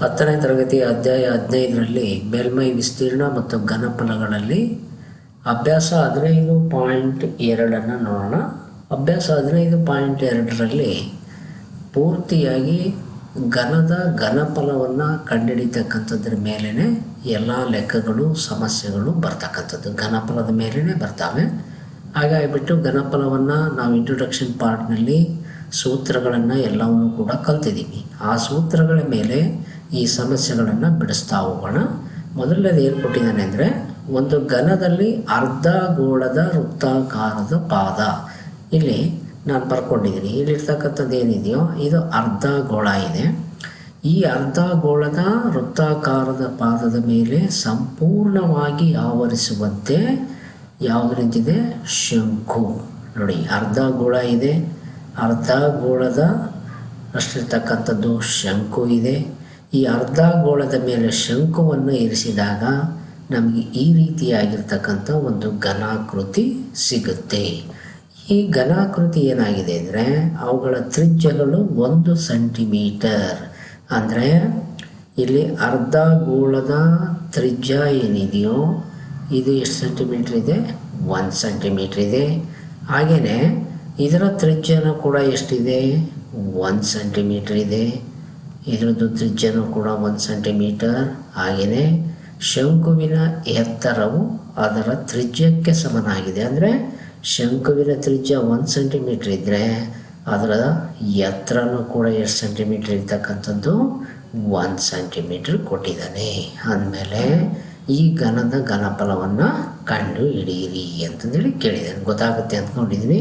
ಹತ್ತನೇ ತರಗತಿ ಅಧ್ಯಾಯ ಹದಿನೈದರಲ್ಲಿ ಮೇಲ್ಮೈ ವಿಸ್ತೀರ್ಣ ಮತ್ತು ಘನಫಲಗಳಲ್ಲಿ ಅಭ್ಯಾಸ ಹದಿನೈದು ಪಾಯಿಂಟ್ ಎರಡನ್ನು ನೋಡೋಣ. ಅಭ್ಯಾಸ ಹದಿನೈದು ಪಾಯಿಂಟ್ ಎರಡರಲ್ಲಿ ಪೂರ್ತಿಯಾಗಿ ಘನದ ಘನಫಲವನ್ನು ಕಂಡುಹಿಡಿತಕ್ಕಂಥದ್ರ ಮೇಲೇ ಎಲ್ಲ ಲೆಕ್ಕಗಳು, ಸಮಸ್ಯೆಗಳು ಬರ್ತಕ್ಕಂಥದ್ದು. ಘನಫಲದ ಮೇಲೇ ಬರ್ತಾವೆ. ಹಾಗಾಗಿಬಿಟ್ಟು ಘನಫಲವನ್ನು ನಾವು ಇಂಟ್ರೊಡಕ್ಷನ್ ಪಾರ್ಟ್ನಲ್ಲಿ ಸೂತ್ರಗಳನ್ನು ಎಲ್ಲವನ್ನೂ ಕೂಡ ಕಲ್ತಿದ್ದೀವಿ ಆ ಸೂತ್ರಗಳ ಮೇಲೆ ಈ ಸಮಸ್ಯೆಗಳನ್ನು ಬಿಡಿಸ್ತಾ ಹೋಗೋಣ. ಮೊದಲನೇದು ಏನು ಕೊಟ್ಟಿದ್ದಾನೆ ಅಂದರೆ, ಒಂದು ಘನದಲ್ಲಿ ಅರ್ಧ ಗೋಳದ ವೃತ್ತಾಕಾರದ ಪಾದ. ಇಲ್ಲಿ ನಾನು ಬರ್ಕೊಂಡಿದ್ದೀನಿ ಇಲ್ಲಿರ್ತಕ್ಕಂಥದ್ದು ಏನಿದೆಯೋ, ಇದು ಅರ್ಧ ಗೋಳ ಇದೆ. ಈ ಅರ್ಧ ಗೋಳದ ವೃತ್ತಾಕಾರದ ಪಾದದ ಮೇಲೆ ಸಂಪೂರ್ಣವಾಗಿ ಆವರಿಸುವಂತೆ ಯಾವುದು ನಿಂತಿದೆ? ಶಂಕು ನೋಡಿ, ಅರ್ಧ ಗೋಳ ಇದೆ. ಅರ್ಧ ಗೋಳದ ಅಷ್ಟಿರ್ತಕ್ಕಂಥದ್ದು ಶಂಕು ಇದೆ. ಈ ಅರ್ಧ ಗೋಳದ ಮೇಲೆ ಶಂಕುವನ್ನು ಇರಿಸಿದಾಗ ನಮಗೆ ಈ ರೀತಿಯಾಗಿರ್ತಕ್ಕಂಥ ಒಂದು ಘನಾಕೃತಿ ಸಿಗುತ್ತೆ. ಈ ಘನಾಕೃತಿ ಏನಾಗಿದೆ ಅಂದರೆ ಅವುಗಳ ತ್ರಿಜ್ಯಗಳು ಒಂದು ಸೆಂಟಿಮೀಟರ್. ಅಂದರೆ ಇಲ್ಲಿ ಅರ್ಧ ಗೋಳದ ತ್ರಿಜ್ಯ ಏನಿದೆಯೋ ಇದು ಎಷ್ಟು ಸೆಂಟಿಮೀಟ್ರ್ ಇದೆ? ಒಂದು ಸೆಂಟಿಮೀಟ್ರ್ ಇದೆ. ಹಾಗೆಯೇ ಇದರ ತ್ರಿಜ್ಯನೂ ಕೂಡ ಎಷ್ಟಿದೆ? ಒಂದು ಸೆಂಟಿಮೀಟರ್ ಇದೆ. ಇದರದ್ದು ತ್ರಿಜ್ಯನೂ ಕೂಡ ಒಂದು ಸೆಂಟಿಮೀಟರ್ ಹಾಗೆಯೇ. ಶಂಕುವಿನ ಎತ್ತರವು ಅದರ ತ್ರಿಜ್ಯಕ್ಕೆ ಸಮನಾಗಿದೆ. ಅಂದರೆ ಶಂಕುವಿನ ತ್ರಿಜ್ಯ ಒಂದು ಸೆಂಟಿಮೀಟ್ರ್ ಇದ್ದರೆ ಅದರ ಎತ್ತರನೂ ಕೂಡ ಎಷ್ಟು ಸೆಂಟಿಮೀಟ್ರ್ ಇರ್ತಕ್ಕಂಥದ್ದು? ಒಂದು ಸೆಂಟಿಮೀಟ್ರ್ ಕೊಟ್ಟಿದ್ದಾನೆ. ಅಂದಮೇಲೆ ಈ ಘನದ ಘನಫಲವನ್ನು ಕಂಡು ಹಿಡಿಯಿರಿ ಅಂತಂದೇಳಿ ಕೇಳಿದ್ದಾನೆ. ಗೊತ್ತಾಗುತ್ತೆ ಅಂದ್ಕೊಂಡಿದ್ದೀನಿ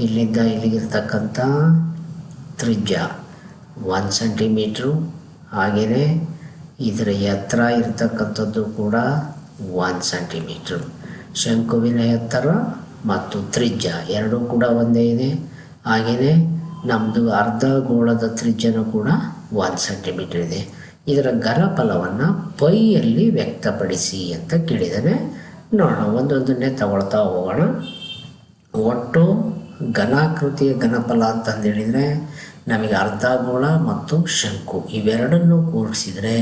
ಇಲ್ಲಿಂದ ಇಲ್ಲಿಗಿರ್ತಕ್ಕಂಥ ತ್ರಿಜ್ಯ. ಒಂದು ಸೆಂಟಿಮೀಟ್ರು ಹಾಗೆಯೇ ಇದರ ಎತ್ತರ ಇರತಕ್ಕಂಥದ್ದು ಕೂಡ ಒಂದು ಸೆಂಟಿಮೀಟ್ರು ಶಂಕುವಿನ ಎತ್ತರ ಮತ್ತು ತ್ರಿಜ್ಯ ಎರಡೂ ಕೂಡ ಒಂದೇ ಇದೆ. ಹಾಗೆಯೇ ನಮ್ಮದು ಅರ್ಧ ಗೋಳದ ತ್ರಿಜ್ಯನೂ ಕೂಡ ಒಂದು ಸೆಂಟಿಮೀಟ್ರ್ ಇದೆ. ಇದರ ಘನಫಲವನ್ನು ಪೈಯಲ್ಲಿ ವ್ಯಕ್ತಪಡಿಸಿ ಅಂತ ಕೇಳಿದರೆ ನೋಡೋಣ. ಒಂದೊಂದನ್ನೇ ತಗೊಳ್ತಾ ಹೋಗೋಣ. ಒಟ್ಟು ಘನಾಕೃತಿಯ ಘನಫಲ ಅಂತಂದು ಹೇಳಿದರೆ ನಮಗೆ ಅರ್ಧಗೋಳ ಮತ್ತು ಶಂಕು ಇವೆರಡನ್ನು ಕೂಡಿಸಿದರೆ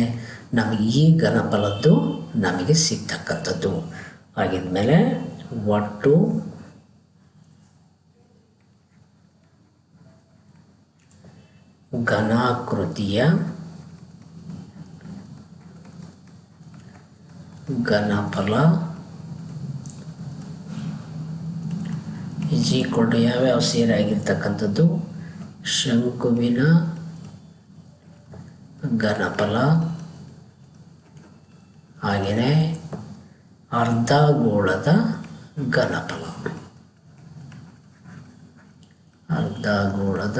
ನಮಗೆ ಈ ಘನಫಲದ್ದು ನಮಗೆ ಸಿಗ್ತಕ್ಕಂಥದ್ದು. ಹಾಗಿದ್ಮೇಲೆ ಒಟ್ಟು ಘನಾಕೃತಿಯ ಘನಫಲ ಇಸ್ ಈಕ್ವಲ್ ಟು ಯಾವ್ಯಾವ ಸೇರಾಗಿರ್ತಕ್ಕಂಥದ್ದು ಶಂಕುವಿನ, ಘನಫಲ ಹಾಗೆಯೇ ಅರ್ಧ ಗೋಳದ ಘನಫಲ. ಅರ್ಧ ಗೋಳದ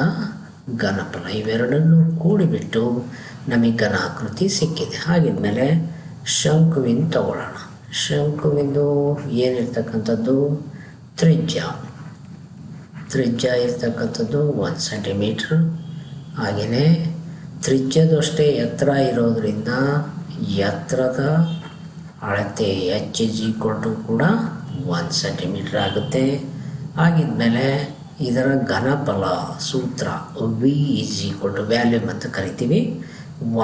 ಘನಫಲ ಇವೆರಡನ್ನು ಕೂಡಿಬಿಟ್ಟು ನಮಗೆ ಘನಾಕೃತಿ ಸಿಕ್ಕಿದೆ. ಹಾಗಿದ್ಮೇಲೆ ಶಂಕುವಿನ ತಗೊಳ್ಳೋಣ. ಶಂಕುವಿಂದು ಏನಿರ್ತಕ್ಕಂಥದ್ದು? ತ್ರಿಜ್ಯ. ತ್ರಿಜ್ಯ ಇರ್ತಕ್ಕಂಥದ್ದು ಒಂದು ಸೆಂಟಿಮೀಟ್ರ್ ಹಾಗೆಯೇ ತ್ರಿಜ್ಯದಷ್ಟೇ ಎತ್ತರ ಇರೋದರಿಂದ ಎತ್ತರದ ಅಳತೆ ಎಚ್ ಇಸ್ ಈಕ್ವಲ್ ಕೂಡ ಒಂದು ಸೆಂಟಿಮೀಟ್ರ್ ಆಗುತ್ತೆ. ಆಗಿದ್ಮೇಲೆ ಇದರ ಘನಫಲ ಸೂತ್ರ V is equal to volume ಅಂತ ಕರಿತೀವಿ.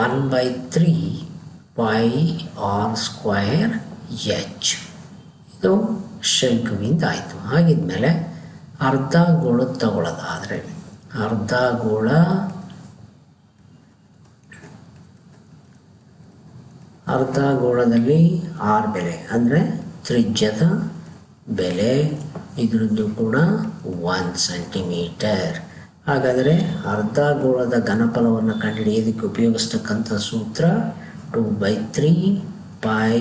One by three pi R square H ಇದು ಶಂಕುವಿಂದ ಆಯಿತು. ಹಾಗಿದ್ಮೇಲೆ ಅರ್ಧ ಗೋಳ ತಗೊಳ್ಳೋದಾದರೆ ಅರ್ಧ ಗೋಳ ಅರ್ಧ ಗೋಳದಲ್ಲಿ ಆರ್ ಬೆಲೆ. ಅಂದರೆ ತ್ರಿಜ್ಯದ ಬೆಲೆ. ಇದರದ್ದು ಕೂಡ ಒನ್ ಸೆಂಟಿಮೀಟರ್. ಹಾಗಾದರೆ ಅರ್ಧ ಗೋಳದ ಘನಫಲವನ್ನು ಕಂಡುಹಿಡಿಯೋದಕ್ಕೆ ಉಪಯೋಗಿಸ್ತಕ್ಕಂಥ ಸೂತ್ರ two by three pi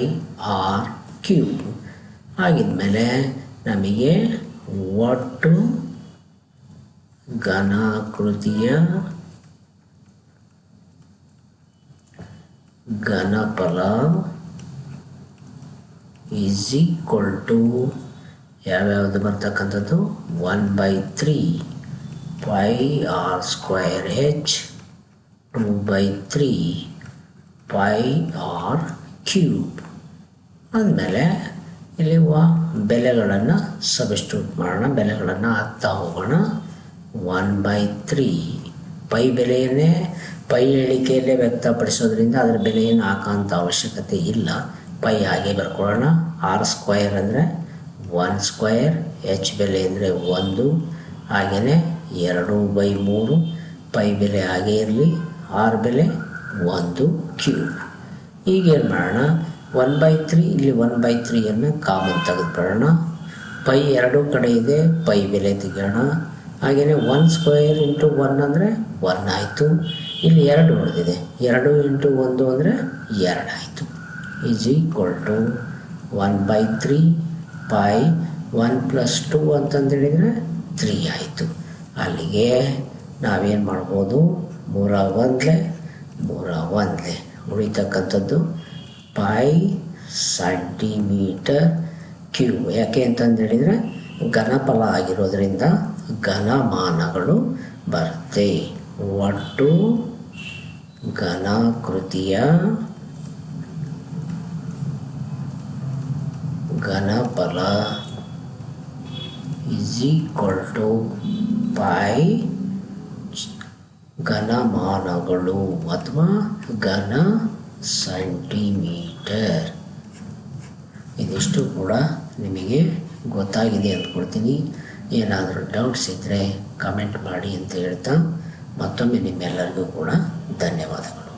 R cube. ಮೇಲೆ ನಮಗೆ ಒಟ್ಟು ಘನಾಕೃತಿಯ ಘನಫಲ ಈಸ್ ಈಕ್ವಲ್ ಟು ಯಾವ್ಯಾವುದು ಬರ್ತಕ್ಕಂಥದ್ದು one by three pi R square H two by three pi R cube ಅಂದಮೇಲೆ ಇಲ್ಲಿ ವ ಬೆಲೆಗಳನ್ನು ಸಬ್ಸ್ಟ್ಯೂಟ್ ಮಾಡೋಣ, ಬೆಲೆಗಳನ್ನು ಹಾಕ್ತಾ ಹೋಗೋಣ. ಒನ್ ಬೈ ತ್ರೀ ಪೈ ಬೆಲೆಯನ್ನೇ, ಪೈ ಹೇಳಿಕೆಯಲ್ಲೇ ವ್ಯಕ್ತಪಡಿಸೋದ್ರಿಂದ ಅದರ ಬೆಲೆಯನ್ನು ಹಾಕೋಂಥ ಅವಶ್ಯಕತೆ ಇಲ್ಲ. ಪೈ ಹಾಗೆ ಬರ್ಕೊಳ್ಳೋಣ. ಆರ್ ಸ್ಕ್ವಯರ್ ಅಂದರೆ ಒನ್ ಸ್ಕ್ವಯರ್ ಎಚ್ ಬೆಲೆ ಅಂದರೆ ಒಂದು. ಹಾಗೆಯೇ ಎರಡು ಬೈ ಮೂರು. ಪೈ ಬೆಲೆ ಹಾಗೆ ಇರಲಿ. ಆರ್ ಬೆಲೆ ಒಂದು ಕ್ಯೂಬ್ ಈಗೇನು ಮಾಡೋಣ? ಒನ್ ಬೈ ತ್ರೀ ಇಲ್ಲಿ ಒನ್ ಬೈ ತ್ರೀಯನ್ನು ಕಾಮನ್ ತೆಗೆದುಕೊಳ್ಳೋಣ. ಪೈ ಎರಡೂ ಕಡೆ ಇದೆ, ಪೈ ಬೆಲೆ ತೆಗೆಯೋಣ. ಹಾಗೆಯೇ ಒನ್ ಸ್ಕ್ವೇರ್ ಇಂಟು ಒನ್ ಅಂದರೆ ಒನ್ ಆಯಿತು. ಇಲ್ಲಿ ಎರಡು ಉಳಿದಿದೆ. ಎರಡು ಇಂಟು ಒಂದು ಅಂದರೆ ಎರಡು ಆಯಿತು. Is equal to one by three pi one plus two ಅಂತಂದೇಳಿದರೆ three ಆಯಿತು. ಅಲ್ಲಿಗೆ ನಾವೇನು ಮಾಡ್ಬೋದು? ಮೂರ ಒಂದಲೆ ಮೂರ ಒಂದಲೆ ಉಳಿತಕ್ಕಂಥದ್ದು. ಪೈ ಸೆಂಟಿಮೀಟರ್ ಕ್ಯೂ ಯಾಕೆ ಅಂತಂದು ಹೇಳಿದರೆ ಘನಫಲ ಆಗಿರೋದ್ರಿಂದ ಘನಮಾನಗಳು ಬರುತ್ತೆ. ಒಟ್ಟು ಘನಾಕೃತಿಯ ಘನಫಲ ಇಸ್ ಈಕ್ವಲ್ ಟು ಪೈ ಘನಮಾನಗಳು ಅಥವಾ ಘನ ಸೆಂಟಿಮೀಟರ್. ಇದಿಷ್ಟು ಕೂಡ ನಿಮಗೆ ಗೊತ್ತಾಗಿದೆ ಅಂದ್ಕೊಡ್ತೀನಿ ಏನಾದರೂ ಡೌಟ್ಸ್ ಇದ್ದರೆ ಕಮೆಂಟ್ ಮಾಡಿ ಅಂತ ಹೇಳ್ತಾ ಮತ್ತೊಮ್ಮೆ ನಿಮ್ಮೆಲ್ಲರಿಗೂ ಕೂಡ ಧನ್ಯವಾದಗಳು.